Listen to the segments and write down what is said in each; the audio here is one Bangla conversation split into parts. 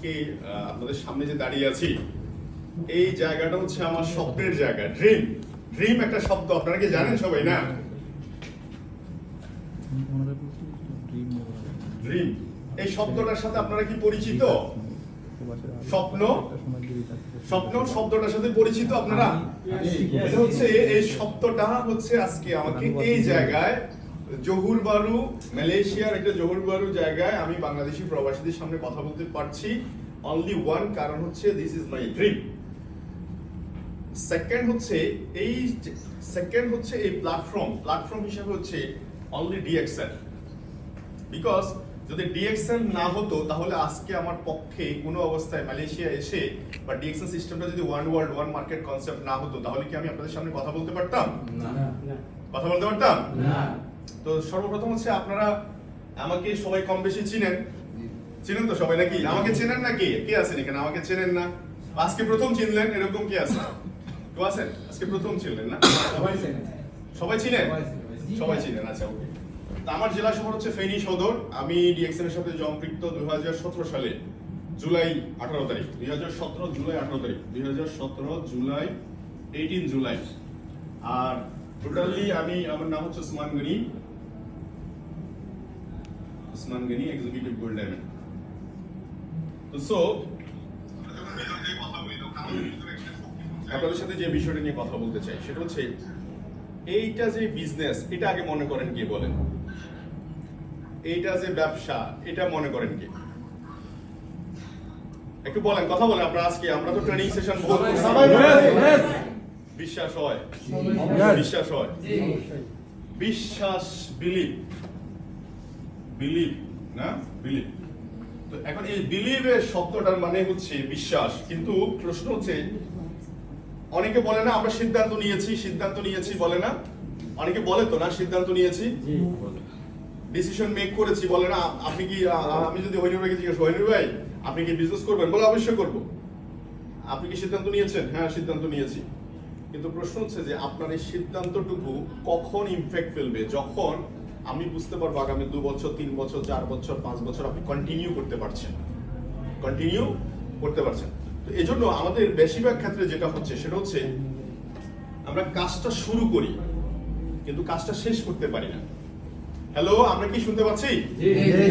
আজকে আপনাদের সামনে যে দাঁড়িয়ে আছি এই জায়গাটা হচ্ছে আমার স্বপ্নের জায়গা ড্রিম ড্রিম একটা শব্দ আপনারা কি জানেন সবাই না? ড্রিম এই শব্দটার সাথে আপনারা কি পরিচিত? স্বপ্ন? স্বপ্ন শব্দটার সাথে পরিচিত আপনারা? এটা হচ্ছে এই শব্দটা হচ্ছে আজকে আমাকে এই জায়গায় জহুর বারু মালয়েশিয়ার একটা জহুর বারু জায়গায় আমি বাংলাদেশি প্রবাসীদের সামনে কথা বলতে পারছি। অনলি ওয়ান কারণ হচ্ছে this is my dream second হচ্ছে এই সেকেন্ড হচ্ছে এই প্ল্যাটফর্ম প্ল্যাটফর্ম হিসেবে হচ্ছে অনলি ডিএক্সএল বিকজ যদি ডিএক্সএল না হতো তাহলে আজকে আমার পক্ষে কোনো অবস্থায় মালয়েশিয়া এসে বা ডিএক্সএল সিস্টেমটা যদি one world one market concept না হতো তাহলে কি আমি আপনাদের সামনে কথা বলতে পারতাম? না। কথা বলতে পারতাম? তো সর্বপ্রথম হচ্ছে আপনারা আমাকে সবাই কম বেশি চিনেন। চিনেন তো সবাই নাকি? আমাকে চেনেন নাকি? কে আছেন এখানে? আমাকে চেনেন না। আজকে প্রথম চিনলেন এরকম কি আছে কেউ আছেন? আজকে প্রথম চিনলেন না? সবাই সবাই চিনেন? সবাই চিনেন আচ্ছা ওকে আমার জেলা শহর হচ্ছে ফেনী সদর। আমি ডিএক্সএন এর সাথে সম্পৃক্ত দুই সালে জুলাই আঠারো তারিখ দুই হাজার সতেরো জুলাই আঠারো তারিখ দুই হাজার সতেরো জুলাই এইটিন জুলাই। আর টোটালি আমি আমার নাম হচ্ছে Osman Gani. Osman Gani executive gold diamond তো সো আপনাদের সাথে যে বিষয়টা নিয়ে কথা বলতে চাই সেটা হচ্ছে এইটা যে বিজনেস এটা আগে মনে করেন কে বলেন? এইটা যে ব্যবসা এটা মনে করেন কে? একটু বলেন কথা বলেন আপনারা আজকে আমরা তো ট্রেনিং সেশন বিশ্বাস হয়। বিশ্বাস হয়। বিশ্বাস বিলিভ বিলিভ না? বিলিভ তো এখন এই বিলিভের শব্দটার মানে হচ্ছে বিশ্বাস। কিন্তু প্রশ্ন হচ্ছে অনেকে বলে না আমরা সিদ্ধান্ত নিয়েছি সিদ্ধান্ত নিয়েছি বলে না? অনেকে বলে তো না সিদ্ধান্ত নিয়েছি? ডিসিশন মেক করেছি বলে না আপনি কি আমি যদি হইনুর ভাইকে জিজ্ঞেস হইনুর ভাই আপনি কি বিজনেস করবেন? বলে অবশ্যই করব। আপনি কি সিদ্ধান্ত নিয়েছেন? হ্যাঁ সিদ্ধান্ত নিয়েছি। কিন্তু প্রশ্ন হচ্ছে যে আপনার এই সিদ্ধান্তটুকু কখন ইমপ্যাক্ট ফেলবে? যখন আমি বুঝতে পারব আগামী দু বছর তিন বছর চার বছর পাঁচ বছর আপনি কন্টিনিউ করতে পারছেন। কন্টিনিউ করতে পারছেন। তো এই জন্য আমাদের বেশিরভাগ ক্ষেত্রে যেটা হচ্ছে সেটা হচ্ছে আমরা কাজটা শুরু করি কিন্তু কাজটা শেষ করতে পারি না। হ্যালো আমরা কি শুনতে পাচ্ছি?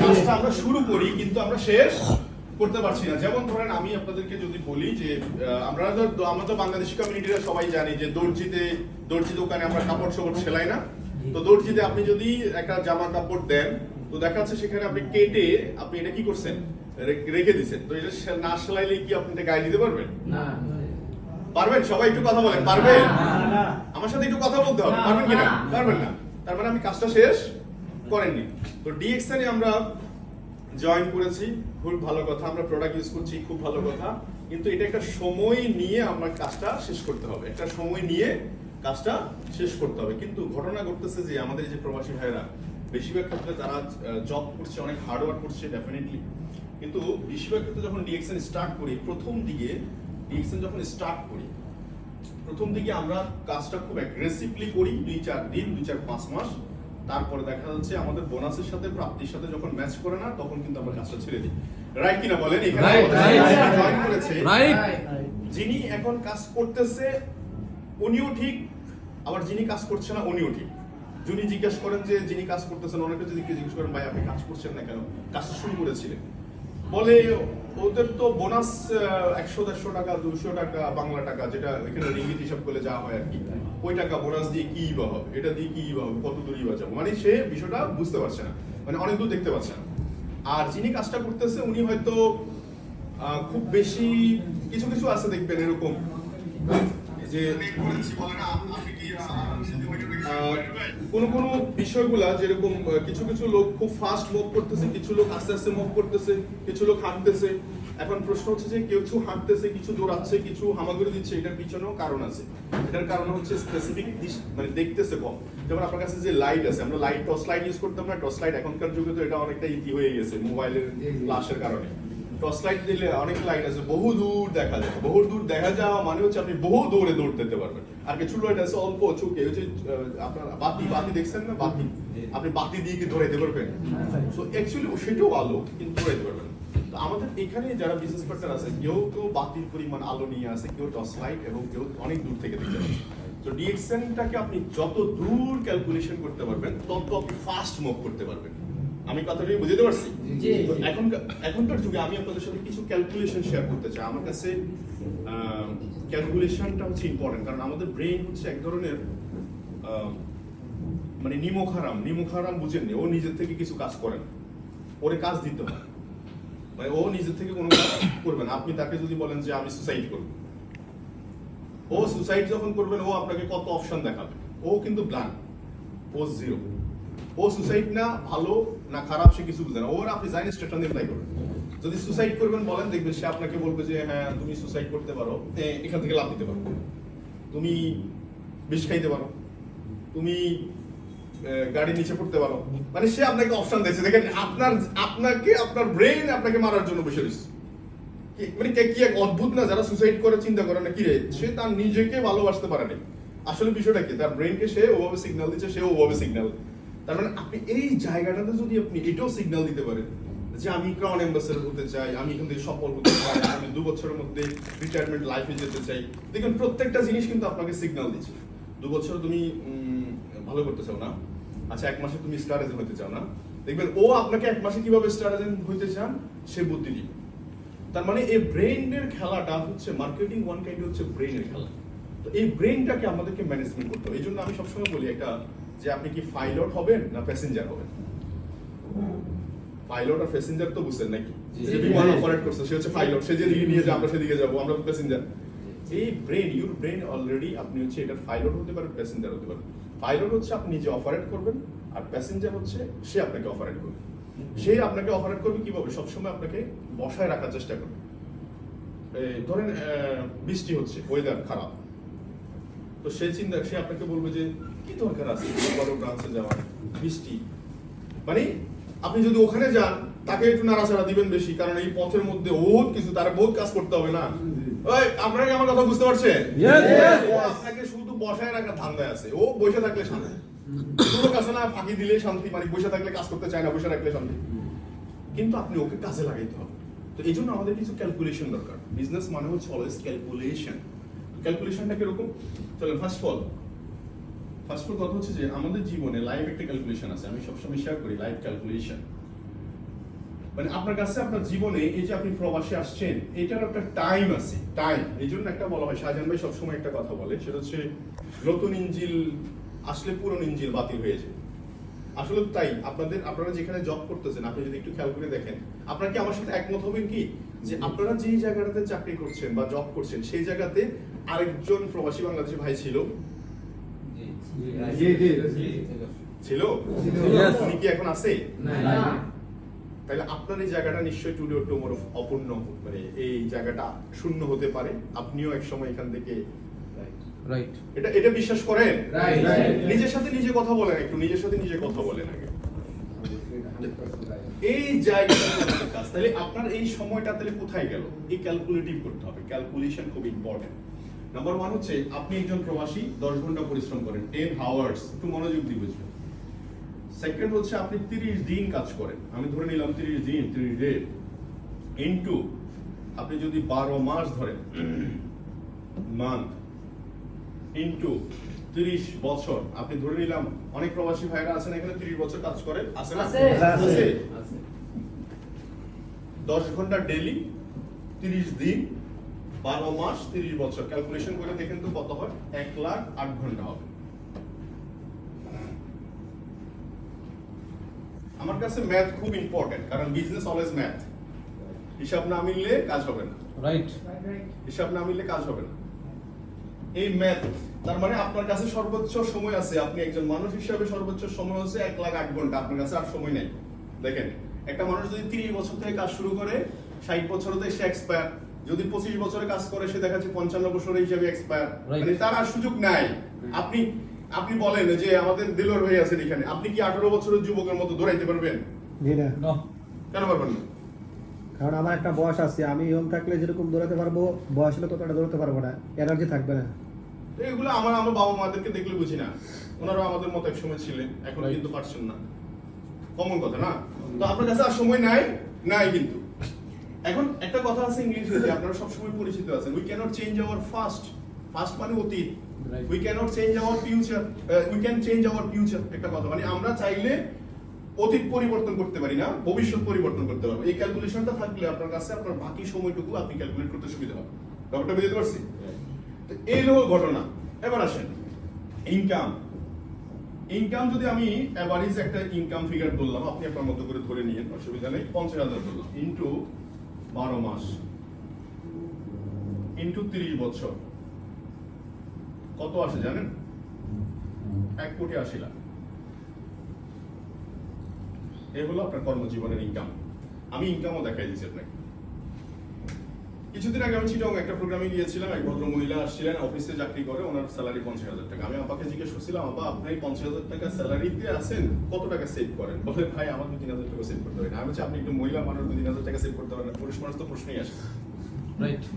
কাজটা আমরা শুরু করি কিন্তু আমরা শেষ করতে পারছি না। যেমন ধরেন আমি আপনাদেরকে যদি বলি যে আমরা তো আমরা তো বাংলাদেশি কমিউনিটিরা সবাই জানি যে দর্জিতে দর্জি দোকানে আমরা কাপড় চোপড় সেলাই না। তো দর্জিতে আপনি যদি একটা জামা কাপড় দেন তো দেখা যাচ্ছে সেখানে আপনি কেটে আপনি এটা কি করছেন? রেখে দিচ্ছেন তো এটা না সেলাইলে কি আপনি এটা গায়ে দিতে পারবেন? পারবেন? সবাই একটু কথা বলেন। পারবেন? আমার সাথে একটু কথা বলতে হবে। না, পারবেন কিনা? পারবেন না। তার মানে আমি কাজটা শেষ করেননি। তো ডিএক্সএনে আমরা জয়েন করেছি। খুব ভালো কথা। আমরা প্রোডাক্ট ইউজ করছি খুব ভালো কথা। কিন্তু এটা একটা সময় নিয়ে আমরা কাজটা শেষ করতে হবে। একটা সময় নিয়ে কাজটা শেষ করতে হবে। কিন্তু ঘটনা ঘটতেছে যে আমাদের যে প্রবাসী ভাইরা বেশিরভাগ ক্ষেত্রে তারা জব করছে অনেক হার্ড ওয়ার্ক করছে ডেফিনেটলি কিন্তু বেশিরভাগ ক্ষেত্রে যখন ডিএক্সএন স্টার্ট করি প্রথম দিকে ডিএক্সএন যখন স্টার্ট করি প্রথম দিকে আমরা কাজটা খুব অ্যাগ্রেসিভলি করি দুই চার দিন দুই চার পাঁচ মাস। তারপরে দেখা যাচ্ছে আমাদের বোনাসের সাথে প্রাপ্তির সাথে যখন ম্যাচ করে না তখন কিন্তু আমরা কাজটা ছেড়ে দিই। রাইট কিনা বলেন? এখানে করেছে। যিনি এখন কাজ করতেছে উনিও ঠিক, আবার যিনি কাজ করছে না, উনিও ঠিক। যিনি জিজ্ঞেস করেন যে, যিনি কাজ করতেছেন, অনেকে যদি জিজ্ঞেস করেন, ভাই, আপনি কাজ করছেন না কেন? কাজটা শুরু করেছিলেন। বলে ওদের তো বোনাস একশো, দেড়শো টাকা, দুশো টাকা, বাংলা টাকা, যেটা এখানে রিঙ্গিত হিসাব করলে যা হয় আর কি, ওই টাকা বোনাস দিয়ে কি বা হবে? এটা দিয়ে কি বা হবে? কত দূরই বা যাব মানে সে বিষয়টা বুঝতে পারছে না। মানে অনেক দূর দেখতে পাচ্ছে না। আর যিনি কাজটা করতেছে, উনি হয়তো খুব বেশি, কিছু কিছু আছে দেখবেন এরকম। যে কোন কোন বিষয়গুলা যেরকম কিছু কিছু লোক খুব ফাস্ট মুভ করতেছে কিছু লোক আস্তে আস্তে মুভ করতেছে কিছু লোক হাঁটতেছে। এখন প্রশ্ন হচ্ছে যে কিছু হাঁটতেছে কিছু দৌড়াচ্ছে কিছু হামাগুড়ি দিচ্ছে এটার পিছনেও কারণ আছে। এটার কারণ হচ্ছে স্পেসিফিক মানে দেখতেছে কম। যেমন আপনার কাছে যে লাইট আছে আমরা লাইট টর্চ লাইট ইউজ করতাম না টর্চ লাইট এখনকার যুগে তো এটা অনেকটা ইতি হয়ে গেছে মোবাইলের ফ্লাশের কারণে। টর্চ লাইট দিলে অনেক লাইট আছে বহু দূর দেখা যায়। বহু দূর দেখা যাওয়া মানে হচ্ছে আপনি বহু দূরে দৌড় দিতে পারবেন। আর কিছু লাইট আছে অল্প চুকে হচ্ছে আপনার বাতি বাতি দেখছেন না? বাতি। আপনি বাতি দিয়ে কি পারবেন? সো অ্যাকচুয়ালি সেটাও আলো কিন্তু পারবেন তো আমাদের এখানে যারা বিজনেস পার্টনার আছে কেউ কেউ বাতিল পরিমাণ আলো নিয়ে আসে কেউ টর্চ লাইট এবং কেউ অনেক দূর থেকে দেখতে পাচ্ছে। তো ডিএক্সএনটাকে আপনি যত দূর ক্যালকুলেশন করতে পারবেন তত আপনি ফাস্ট মুভ করতে পারবেন। আমি কথাটা বুঝতে পারছি। এখনকার যুগে আমি আপনাদের সাথে কিছু ক্যালকুলেশন শেয়ার করতে চাই। আমার কাছে ক্যালকুলেশনটা হচ্ছে ইম্পর্টেন্ট কারণ আমাদের ব্রেন হচ্ছে এক ধরনের মানে নিমখারাম নিমখারাম বুঝেননি ও নিজের থেকে কিছু কাজ করে না ওরে কাজ দিতে হয়। মানে ও নিজের থেকে কোনো কাজ করবে না। আপনি তাকে যদি বলেন যে আমি সুসাইড করব। ও সুসাইড যখন করবেন ও আপনাকে কত অপশন দেখাবে। ও কিন্তু ব্ল্যাঙ্ক ও জিরো ও সুসাইড না ভালো না খারাপ, সে কিছু বুঝে না। ওর আপনি জাইন স্টেশন দিয়ে তাই করবেন যদি সুসাইড করবেন বলেন, দেখবেন সে আপনাকে বলবে যে হ্যাঁ তুমি সুসাইড করতে পারো। এখান থেকে লাভ দিতে পারো। তুমি বিষ খাইতে পারো। তুমি গাড়ি নিচে পড়তে পারো। মানে সে আপনাকে অপশন দিয়েছে। দেখেন, আপনার, আপনাকে, আপনার ব্রেন আপনাকে মারার জন্য বসে রয়েছে। মানে কে- কি এক অদ্ভুত না, যারা সুসাইড করে, চিন্তা করে না, কি রে? সে তার নিজেকে ভালোবাসতে পারে না আসলে বিষয়টা কি? তার ব্রেনকে সে ওভাবে সিগন্যাল দিচ্ছে, সে ওভাবে সিগন্যাল তার মানে আপনি এই জায়গাটাতে যদি আপনি এটাও সিগন্যাল দিতে পারেন যে আমি ক্রাউন অ্যাম্বাসেডর হতে চাই, আমি এখান থেকে সফল হতে চাই, আমি দু বছরের মধ্যে রিটায়ারমেন্ট লাইফে যেতে চাই। দেখুন, প্রত্যেকটা জিনিস কিন্তু আপনাকে সিগন্যাল দিচ্ছে। দু বছর তুমি ভালো করতে চাও না। আচ্ছা এক মাসে তুমি স্টার এজেন্ট হতে চাও না। দেখবেন, ও আপনাকে এক মাসে কীভাবে স্টার এজেন্ট হইতে চান, সে বুদ্ধি দিবে। তার মানে এই ব্রেইনের খেলাটা হচ্ছে মার্কেটিং ওয়ান কাইন্ড হচ্ছে ব্রেইনের খেলা। তো এই ব্রেইনটাকে আমাদেরকে ম্যানেজমেন্ট করতে হবে। এই জন্য আমি সবসময় বলি একটা যে আপনি কি ফাইলট হবেন না প্যাসেঞ্জার হবেন? পাইলট আর প্যাসেঞ্জার তো বুঝছেন নাকি। যে বিমান অপারেট করছে সে হচ্ছে পাইলট সে যেদিকে নিয়ে যায় আমরা সেদিকে যাব আমরা প্যাসেঞ্জার এই ব্রেন ইউর ব্রেন অলরেডি আপনি হচ্ছে এটার পাইলট হতে পারেন প্যাসেঞ্জার হতে পারেন। পাইলট হচ্ছে আপনি নিজে অপারেট করবেন আর প্যাসেঞ্জার হচ্ছে সে আপনাকে অপারেট করবে। সে আপনাকে অপারেট করবে কীভাবে? সবসময় আপনাকে বসায় রাখার চেষ্টা করবে। ধরেন বৃষ্টি হচ্ছে ওয়েদার খারাপ। তো সে চিন্তা সে আপনাকে বলবে যে কি দরকার আছে? বড় ব্রাঞ্চে যাওয়ার বৃষ্টি। মানে আপনি যদি ওখানে যান তাকে একটু নাড়াচাড়া দিবেন বেশি কারণ এই পথের মধ্যে বহুত কিছু তার বহুত কাজ করতে হবে না। ওই আপনারা কি আমার কথা বুঝতে পারছেন? আপনাকে শুধু বসায় রাখার ধান্দায় আছে। ও বসে থাকলে শান্তি। কোনো কাছে না ফাঁকি দিলে শান্তি মানে বসে থাকলে কাজ করতে চায় না বসে রাখলে শান্তি। কিন্তু আপনি ওকে কাজে লাগাইতে হবে। তো এই জন্য আমাদের কিছু ক্যালকুলেশন দরকার। বিজনেস মানে হচ্ছে অলওয়েজ ক্যালকুলেশন ক্যালকুলেশনটা কীরকম? চলেন ফার্স্ট অল ফার্স্ট অল কথা হচ্ছে যে আমাদের জীবনে লাইভ একটা ক্যালকুলেশন আছে। আমি সবসময় শেয়ার করি লাইভ ক্যালকুলেশন মানে আপনার কাছে, আপনার জীবনে এই যে আপনি প্রবাসে আসছেন এটার একটা টাইম আছে। টাইম এই জন্য একটা বলা হয়, শাহজাহান ভাই সবসময় একটা কথা বলে, সেটা হচ্ছে নতুন ইঞ্জিল আসলে পুরনো ইঞ্জিল বাতিল হয়ে যায়। আসলে তাই, আপনাদের, আপনারা যেখানে জব করতেছেন, আপনি যদি একটু খেয়াল করে দেখেন, আপনারা কি আমার সাথে একমত হবেন কি? যে আপনারা যেই জায়গাটাতে চাকরি করছেন বা জব করছেন, সেই জায়গাতে আরেকজন প্রবাসী বাংলাদেশি ভাই ছিল জি, জি। ছিল? উনি কি এখন আছে? তাহলে আপনার এই জায়গাটা নিশ্চয়ই টুডে টুমোর অপূর্ণ মানে এই জায়গাটা শূন্য হতে পারে। আপনিও এক সময় এখান থেকে রাইট এটা এটা বিশ্বাস করেন? Right, right. নিজের সাথে নিজে কথা বলেন একটু নিজের সাথে নিজে কথা বলেন আগে। এই জায়গাটা তাহলে আপনার এই সময়টা তাহলে কোথায় গেল? এই ক্যালকুলেটিভ করতে হবে। ক্যালকুলেশন খুব ইম্পর্টেন্ট নাম্বার ওয়ান হচ্ছে আপনি একজন প্রবাসী দশ ঘণ্টা পরিশ্রম করেন। টেন হাওয়ার্স একটু মনোযোগ দিয়ে বুঝবেন। সেকেন্ড হচ্ছে আপনি তিরিশ দিন কাজ করেন। আমি ধরে নিলাম তিরিশ দিন তিরিশ ডে ইন্টু আপনি যদি বারো মাস ধরেন মান্থ ইন্টু তিরিশ বছর আপনি ধরে নিলাম অনেক প্রবাসী ভাইরা আছেন এখানে তিরিশ বছর কাজ করেন। আছে না। দশ ঘণ্টা ডেলি তিরিশ দিন বারো মাস তিরিশ বছর। ক্যালকুলেশন করে দেখেন তো কত হয়? এক লাখ আট ঘণ্টা হবে। আমার কাছে ম্যাথ খুব ইম্পর্টেন্ট কারণ বিজনেস অলওয়েজ ম্যাথ হিসাব না মিললে কাজ হবে না। রাইট হিসাব না মিললে কাজ হবে না। এই ম্যাথ তার মানে আপনার কাছে সর্বোচ্চ সময় আছে। আপনি একজন মানুষ হিসাবে সর্বোচ্চ সময় হচ্ছে এক লাখ আট ঘণ্টা। আপনার কাছে আর সময় নেই। দেখেন একটা মানুষ যদি তিরিশ বছর থেকে কাজ শুরু করে ষাট বছর সে এক্সপায়ার যদি পঁচিশ বছরে কাজ করে সে দেখা যাচ্ছে পঞ্চান্ন বছরের হিসাবে এক্সপায়ার মানে তার আর সুযোগ নাই। আপনি আপনি বলেন যে আমাদের দিলর হয়ে আছেন এখানে আপনি কি আঠারো বছরের যুবকের মতো দৌড়াইতে পারবেন? জি না। নো। কেন পারবেন না? কারণ আমার একটা বয়স আছে আমি ইয়ং থাকলে যেরকম দৌড়াতে পারব বয়স হলে ততটা দৌড়াতে পারব না এনার্জি থাকবে না। তো এগুলো আমার আমার বাবা মাদেরকে দেখলে বুঝি না। ওনারা আমাদের মতো এক সময় ছিলেন এখন কিন্তু পারছেন না। কমন কথা না? তো আপনার কাছে আর সময় নাই? নাই কিন্তু। এখন একটা কথা আছে ইংলিশে যে আপনারা সবসময় পরিচিত আছেন। We can't change our past past মানে অতীত। We can't change our future we can change our future একটা কথা। মানে আমরা চাইলে অতীত পরিবর্তন করতে পারি না ভবিষ্যৎ পরিবর্তন করতে পারব। এই ক্যালকুলেশনটা থাকলে আপনার কাছে আপনার বাকি সময়টুকু আপনি ক্যালকুলেট করতে সুবিধা হবে। ব্যাপারটা বুঝতে পারছি? তো এই হলো ঘটনা। এবার আসেন। ইনকাম ইনকাম যদি আমি অ্যাভারেজ একটা ইনকাম ফিগার বললাম আপনি আপনার মতো করে ধরে নিয়েন অসুবিধা নেই পঞ্চাশ হাজার বললাম। ইন্টু বারো মাস। ইন্টু তিরিশ বছর কত আসে জানেন? এক কোটি আশি লাখ। এ হলো আপনার কর্মজীবনের ইনকাম আমি ইনকামও দেখাই দিচ্ছি আপনাকে। কিছুদিন আগে আমি চিটং একটা প্রোগ্রামে গিয়েছিলাম এক ভদ্র মহিলা আসছিলেন অফিসে চাকরি করে ওনার স্যালারি পঞ্চাশ হাজার টাকা। আমি আপাকে জিজ্ঞেস করছিলাম আপা আপনি পঞ্চাশ হাজার টাকা স্যালারিতে আছেন? কত টাকা সেভ করেন? বলে ভাই আমার দু তিন হাজার টাকা সেভ করতে পারেন না আমি বলছি আপনি একটু মহিলা মানুষ দু তিন হাজার টাকা সেভ করতে পারেন না। পুরুষ মানুষ তো প্রশ্নই আসে। Right.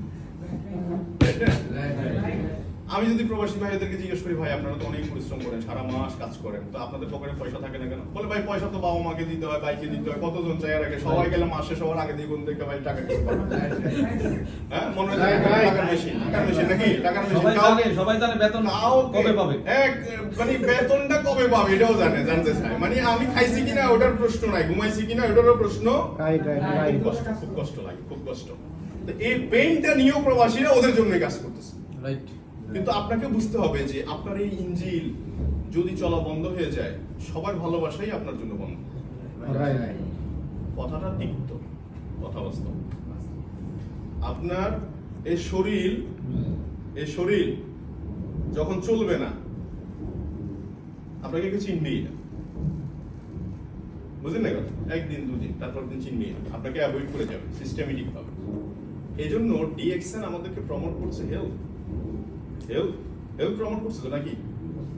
আমি যদি প্রবাসী ভাইদেরকে জিজ্ঞেস করি ভাই আপনারা তো অনেক পরিশ্রম করেন সারা মাস কাজ করেন তো আপনাদের পকেটে পয়সা থাকে না কেন? বলে ভাই পয়সা তো বাবা মাকে দিতে হয় ভাইকে দিতে হয় কতজন চাই আর আগে? সবাই গেলে মাসে সবার আগে দিয়ে কোন থেকে ভাই টাকা দিতে হ্যাঁ মনে হয়. টাকার মেশিন টাকার মেশিন নাকি? টাকার মেশিন সবাই কাউকে- জানে সবাই জানে বেতন কাউকে- কবে পাবে। এক মানে বেতনটা কবে পাবে এটাও জানে জানতে চায়। মানে আমি খাইছি কিনা ওটার প্রশ্ন নাই ঘুমাইছি কিনা ওটারও প্রশ্ন রাইট রাইট খুব কষ্ট খুব কষ্ট লাগে খুব কষ্ট। তো এই পেইনটা নিয়েও প্রবাসীরা ওদের জন্যই কাজ করতেছে। রাইট কিন্তু আপনাকে বুঝতে হবে যে আপনার এই ইঞ্জিল যদি চলা বন্ধ হয়ে যায় সবার ভালোবাসাই আপনার জন্য বন্ধ। কথাটা তিক্ত কথা বাস্তব। আপনার এই শরীর এই শরীর যখন চলবে না আপনাকে কেউ চিনবেই না। বুঝলেন না কথা? একদিন দুদিন তারপর দিন চিনবেই না। আপনাকে অ্যাভয়েড করে যাবে সিস্টেমেটিক ভাবে। এই জন্য ডিএক্সএন আমাদেরকে প্রমোট করছে হেলথ হেলথ হেলথ প্রমোট করছে তো নাকি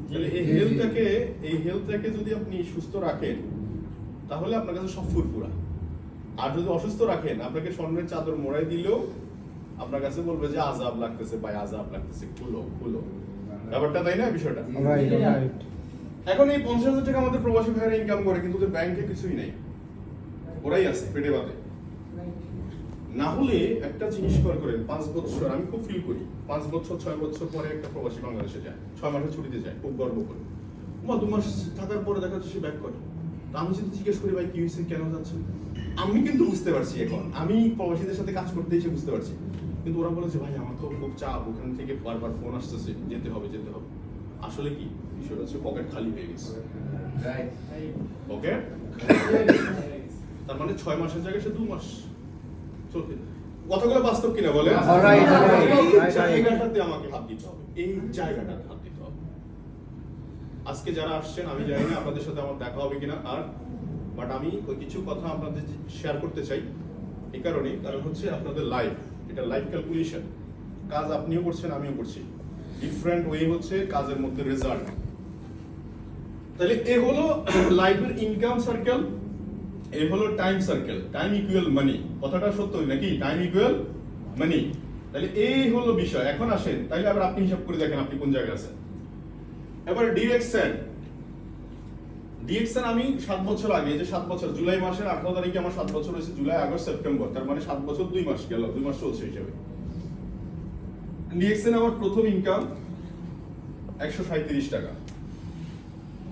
তাহলে এই হেলথটাকে এই হেলথটাকে যদি আপনি সুস্থ রাখেন তাহলে আপনার কাছে সব ফুরফুরা। আর যদি অসুস্থ রাখেন আপনাকে স্বর্ণের চাদর মোড়াই দিলেও আপনার কাছে বলবে যে আজাব লাগতেছে ভাই আজাব লাগতেছে খুলো খুলো। ব্যাপারটা তাই না বিষয়টা? এখন এই পঞ্চাশ হাজার টাকা আমাদের প্রবাসী ভাইয়েরা ইনকাম করে কিন্তু ওদের ব্যাংকে কিছুই নেই। ওরাই আছে পেটে বাদে। না হলে একটা জিনিস কর করেন পাঁচ বছর আমি খুব ফিল করি পাঁচ বছর ছয় বছর পরে একটা প্রবাসী বাংলাদেশে যায় ছয় মাসের ছুটিতে যায় খুব গর্ব করে। মা দু মাস থাকার পরে দেখা যাচ্ছে সে ব্যাক করে। আমি যদি জিজ্ঞেস করি ভাই কি হয়েছে? কেন যাচ্ছে? আমি কিন্তু বুঝতে পারছি এখন। আমি প্রবাসীদের সাথে কাজ করতে এসে বুঝতে পারছি। কিন্তু ওরা বলেছে ভাই আমার তো খুব চাপ ওখান থেকে বারবার ফোন আসতেছে যেতে হবে যেতে হবে। আসলে কি? বিষয়টা হচ্ছে পকেট খালি হয়ে গেছে। পকেট তার মানে ছয় মাসের জায়গায় সে দু মাস কথাগুলো বাস্তব কিনা বলে এই. জায়গাটাতে আমাকে হাত দিতে হবে। এই জায়গাটাতে হাত দিতে হবে। আজকে যারা আসছেন আমি জানি না আপনাদের সাথে আমার দেখা হবে কিনা আর বাট আমি ওই কিছু কথা আপনাদের শেয়ার করতে চাই এই কারণে কারণ হচ্ছে আপনাদের লাইফ এটা লাইফ ক্যালকুলেশন কাজ আপনিও করছেন আমিও করছি। ডিফারেন্ট ওয়ে হচ্ছে কাজের মধ্যে রেজাল্ট তাহলে এ হলো লাইফের ইনকাম সার্কেল এ হলো time circle time equal money কথাটা সত্য নাকি? টাইম ইকুয়াল মানি তাহলে এই হলো বিষয়। এখন আসেন তাইলে আবার আপনি হিসাব করে দেখেন আপনি কোন জায়গায় আছেন। এবার ডিরেকশন ডিএক্সএন আমি সাত বছর আগে যে সাত বছর, জুলাই মাসের আঠারো তারিখে আমার সাত বছর হয়েছে, জুলাই, আগস্ট, সেপ্টেম্বর। তার মানে সাত বছর দুই মাস গেল, দুই মাস চলছে হিসাবে। ডিএক্সএন আমার প্রথম ইনকাম একশো সাঁত্রিশ টাকা।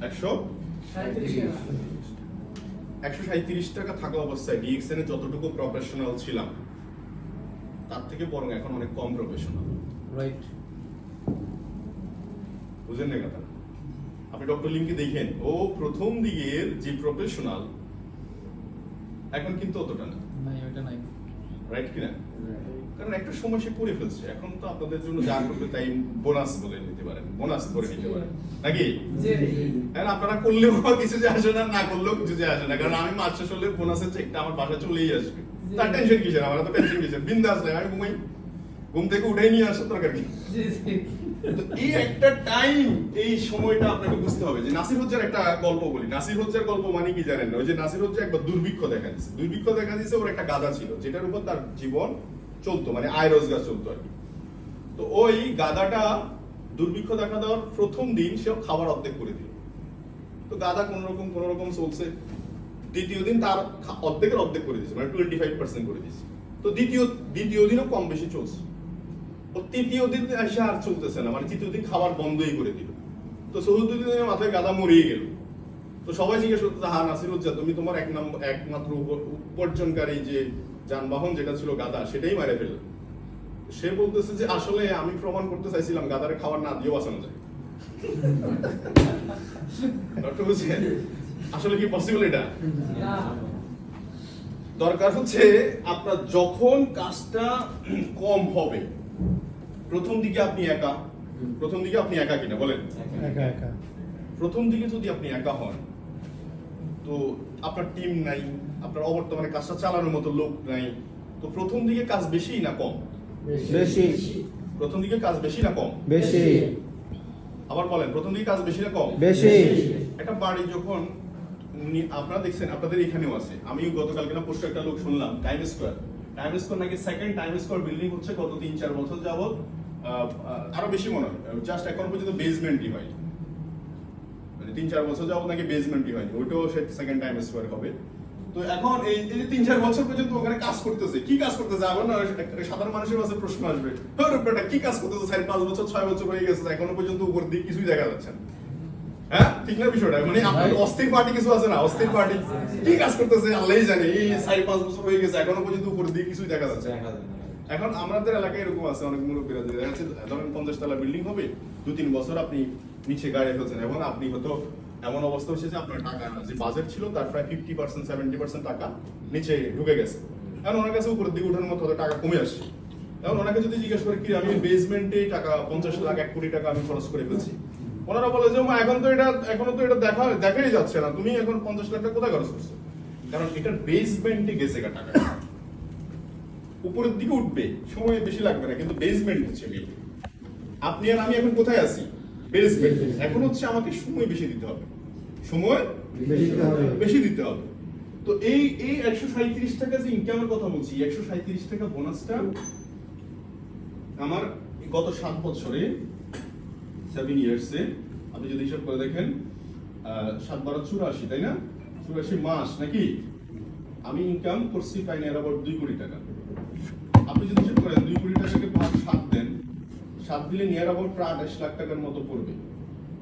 একশো একশো সাঁত্রিশ টাকা থাকা অবস্থায় ডিএক্সএন এ যতটুকু প্রফেশনাল ছিলাম তার থেকে বরং এখন অনেক কম প্রফেশনাল রাইট বুঝেন না কথা আপনি ডক্টর লিমকে দেখেন ও প্রথম দিকের যে প্রফেশনাল এখন কিন্তু অতটা না। নাই ওটা নাই। রাইট কিনা? কারণ একটা সময় সে করে ফেলছে। এখন তো আপনাদের জন্য যা করবে তাই বোনাস বলে নিতে পারেন বোনাস ধরে নিতে পারেন। নাকি? আপনারা করলেও কিছু যে আসে না না করলেও কিছু যে আসে না। কারণ আমি মাস শেষ হলে বোনাসের চেকটা আমার বাসায় চলেই আসবে। তার টেনশন কিসের? আমার তো টেনশন কিসের? বিন্দাস নাই আমি ঘুমাই। ঘুম থেকে উঠেই নিয়ে আসার দরকার কি? এই একটা টাইম এই সময়টা আপনাকে বুঝতে হবে যে নাসির হজ্জার একটা গল্প বলি। নাসির হজ্জার গল্প মানে কি জানেন? না ওই যে নাসির হজ্জা একবার দুর্ভিক্ষ দেখা দিচ্ছে দুর্ভিক্ষ দেখা দিচ্ছে ওর একটা গাদা ছিল যেটার উপর তার জীবন চলতো মানে আয় রোজগার চলতো আর কি। তো ওই গাদাটা দুর্ভিক্ষ দেখা দেওয়ার প্রথম দিন সে খাবার অর্ধেক করে দিল। তো গাদা কোন রকম কোন রকম চলছে। দ্বিতীয় দিন তার অর্ধেকের অর্ধেক করে দিয়েছে মানে টোয়েন্টি ফাইভ পার্সেন্ট করে দিয়েছে। তো দ্বিতীয় দ্বিতীয় দিনও কম বেশি চলছে। ও তৃতীয় দিন এসে আর চলতেছে না মানে তৃতীয় দিন খাবার বন্ধই করে দিল। তো চতুর্থ দিনের মাথায় গাদা মরিয়ে গেল। তো সবাই জিজ্ঞেস করতে, হা নাসিরুজ্জা তুমি তোমার এক নম্বর একমাত্র উপ- উপার্জনকারী যে যানবাহন যেটা ছিল গাদা সেটাই মারে ফেলল। সে বলতেছে যে আসলে আমি প্রমাণ করতে চাইছিলাম গাদারে খাবার না দিয়েও বাঁচানো যায়। ডক্টর বুঝছেন আসলে কি পসিবল এটা? দরকার হচ্ছে আপনার যখন কাজটা কম হবে প্রথম দিকে আপনি একা। প্রথম দিকে আপনি একা কিনা বলেন। একা একা। প্রথম দিকে যদি আপনি একা হন তো আপনার টিম নাই আপনার অবর্তমানে কাজটা চালানোর মতো লোক নাই। তো প্রথম দিকে কাজ বেশি না কম? বেশি। প্রথম দিকে কাজ বেশি না কম? বেশি। আবার বলেন প্রথম দিকে কাজ বেশি না কম? বেশি। একটা বাড়ি যখন আপনারা দেখছেন আপনাদের এখানেও আছে। আমি গতকালকে না পোস্ট একটা লোক শুনলাম টাইম স্কোয়ার টাইম স্কোয়ার নাকি সেকেন্ড টাইম স্কোয়ার বিল্ডিং হচ্ছে গত তিন চার বছর যাবত আরও বেশি মনে হয়। জাস্ট এখন পর্যন্ত বেসমেন্টই হয়। তিন চার বছর যাবত নাকি বেসমেন্টই হয়নি। ওইটাও সে সেকেন্ড টাইম স্কোয়ার হবে। তো এখন এই যে তিন চার বছর পর্যন্ত ওখানে কাজ করতেছে। কি কাজ করতেছে? আবার না সাধারণ মানুষের কাছে প্রশ্ন আসবে। "হ্যাঁ কি কাজ করতেছে? চার পাঁচ বছর ছয় বছর হয়ে গেছে এখনও পর্যন্ত উপর দিকে কিছুই দেখা যাচ্ছে না। হ্যাঁ? ঠিক না বিষয়টা? মানে আপনার অস্থির পার্টি কিছু আছে না? অস্থির পার্টি কি কাজ করতেছে? আল্লাহই জানে। এই চার পাঁচ বছর হয়ে গেছে এখনও পর্যন্ত উপর দিকে কিছুই দেখা যাচ্ছে। এখন আমাদের এলাকায় এরকম আছে, অনেক মুরব্বীরা দেখা যাচ্ছে ধরেন পঞ্চাশ তলা বিল্ডিং হবে দু তিন বছর আপনি নিচে গাড়ি ফেলছেন এবং আপনি হয়তো এমন অবস্থা হচ্ছে যে আপনার টাকা যে বাজেট ছিল তার প্রায় ফিফটি পার্সেন্ট সেভেন্টি পার্সেন্ট টাকা নিচে ঢুকে গেছে। এখন ওনার কাছে উপরের দিকে ওঠার মতো টাকা কমে আসছে। এখন ওনাকে যদি জিজ্ঞেস করে কি আমি বেসমেন্টে টাকা, পঞ্চাশ লাখ, এক কোটি টাকা আমি খরচ করে ফেলছি। ওনারা বলে যে এখন তো এটা, এখনও তো এটা দেখা, দেখাই যাচ্ছে না। তুমি এখন পঞ্চাশ লাখ টাকা কোথায় খরচ করছ? কারণ এটার বেসমেন্টে গেছে টাকা উপরের দিকে উঠবে সময় বেশি লাগবে না কিন্তু বেসমেন্ট হচ্ছে। আপনি আর আমি এখন কোথায় আছি? বেসমেন্ট এখন হচ্ছে আমাকে সময় বেশি দিতে হবে। সময় বেশি দিতে হবে। তো এই এই একশো সাঁত্রিশ টাকা যে ইনকামের কথা বলছি একশো সাঁত্রিশ টাকা বোনাসটা আমার গত সাত বছরে সেভেন ইয়ার্সে আপনি যদি হিসাব করে দেখেন আহ, সাত বারো চুরাশি তাই না? চুরাশি মাস নাকি? আমি ইনকাম করছি প্রায় নিয়ার আবার দুই কোটি টাকা। আপনি যদি হিসাব করেন দুই কোটি টাকাকে ভাগ সাত দেন সাত দিলে নিয়ার আবাউট প্রায় আঠাশ লাখ টাকার মতো পড়বে।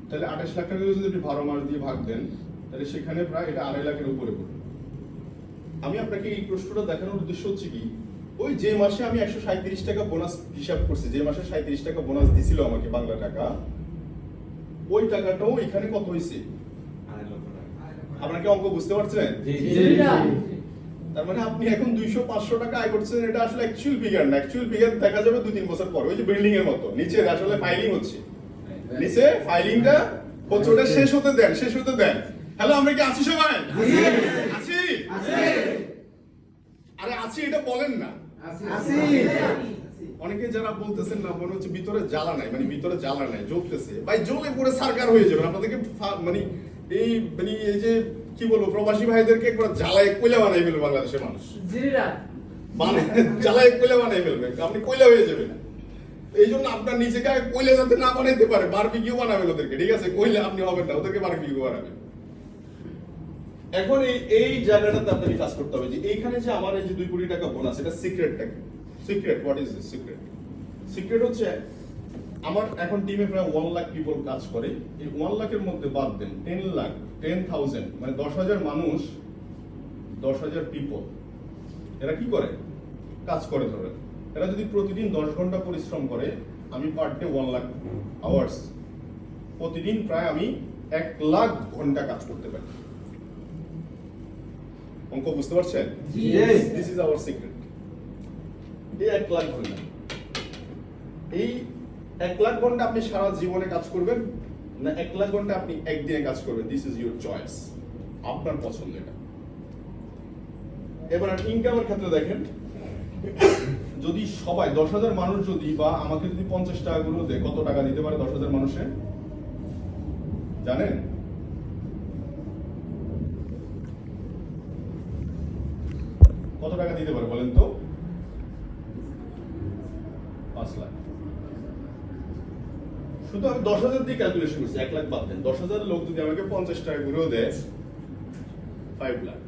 তাহলে আঠাশ লাখ টাকা যদি আপনি বারো মাস দিয়ে ভাগ দেন তাহলে সেখানে প্রায় এটা আড়াই লাখের উপরে পড়বে। আমি আপনাকে এই প্রশ্নটা দেখানোর উদ্দেশ্য হচ্ছে কি ওই যে মাসে আমি একশো সাঁত্রিশ টাকা বোনাস হিসাব করছি যে মাসে সাঁত্রিশ টাকা বোনাস দিছিল আমাকে বাংলা টাকা ওই টাকাটাও এখানে কত হয়েছে? আপনাকে অঙ্ক বুঝতে পারছেন? তার মানে আপনি এখন দুইশো, পাঁচশো টাকা আয় করছেন, এটা আসলে অ্যাকচুয়াল ফিগার না। অ্যাকচুয়াল ফিগার দেখা যাবে দুই, তিন বছর পর। ওই যে বিল্ডিং এর মতো। নিচে আসলে ফাইলিং হচ্ছে। নিচে ফাইলিংটা হচ্ছে, ওটা শেষ হতে দেন, শেষ হতে দেন। হ্যালো আমরা কি আছি সবাই? আছি? আরে আছি, এটা বলেন না। অনেকে যারা বলতেছেন না, মনে হচ্ছে ভিতরে জ্বালা নাই মানে ভিতরে জ্বালা নাই, জ্বলতেছে। ভাই, জ্বলে পড়ে সারকার হয়ে যাবে আপনাদেরকে মানে এই মানে এই যে কি বলব প্রবাসী ভাইদেরকে একবার জ্বালায় কয়লা বানাই ফেলবে বাংলাদেশের মানুষ। মানে জ্বালায় কয়লা বানাই ফেলবে আপনি কয়লা হয়ে যাবেন এই জন্য আপনার নিজেকে কয়লা যাতে না বানাইতে পারে বারবিকিউ বানাবেন ওদেরকে ঠিক আছে? কয়লা আপনি হবেন না ওদেরকে বারবিকিউ বানাবেন। এখন এই এই জায়গাটাতে আপনাকে কাজ করতে হবে যে এইখানে যে আমার এই যে দুই কোটি টাকা বোনাস এটা সিক্রেটটা কি? Secret what is secret secret হচ্ছে আমার এখন টিমে প্রায় ওয়ান লাখ পিপল কাজ করে এই ওয়ান লাখের মধ্যে বাদ দেন টেন লাখ টেন থাউজেন্ড মানে দশ হাজার মানুষ দশ হাজার পিপল এরা কি করে? কাজ করে ধরেন এরা যদি প্রতিদিন দশ ঘণ্টা পরিশ্রম করে আমি per day one lakh hours প্রতিদিন প্রায় আমি এক লাখ ঘণ্টা কাজ করতে পারি। অঙ্ক বুঝতে পারছেন? দিস ইজ আওয়ার সিক্রেট এই এক লাখ ঘণ্টা। এই এক লাখ ঘণ্টা আপনি সারা জীবনে কাজ করবেন না, এক লাখ ঘণ্টা আপনি একদিনে কাজ করবেন। দিস ইজ ইউর চয়েস আপনার পছন্দ এটা। এবার ইনকামের ক্ষেত্রে দেখেন, যদি সবাই, দশ হাজার মানুষ যদি বা আমাকে যদি পঞ্চাশ টাকা গুলো দেয়, কত টাকা দিতে পারে দশ হাজার মানুষে? জানেন? কত টাকা দিতে পারে বলেন তো পাঁচ লাখ শুধু আমি দশ হাজার দিয়ে ক্যালকুলেশন করছি, এক লাখ বাদ দেন। দশ হাজার লোক যদি আমাকে পঞ্চাশ টাকা করেও দেয় ফাইভ লাখ।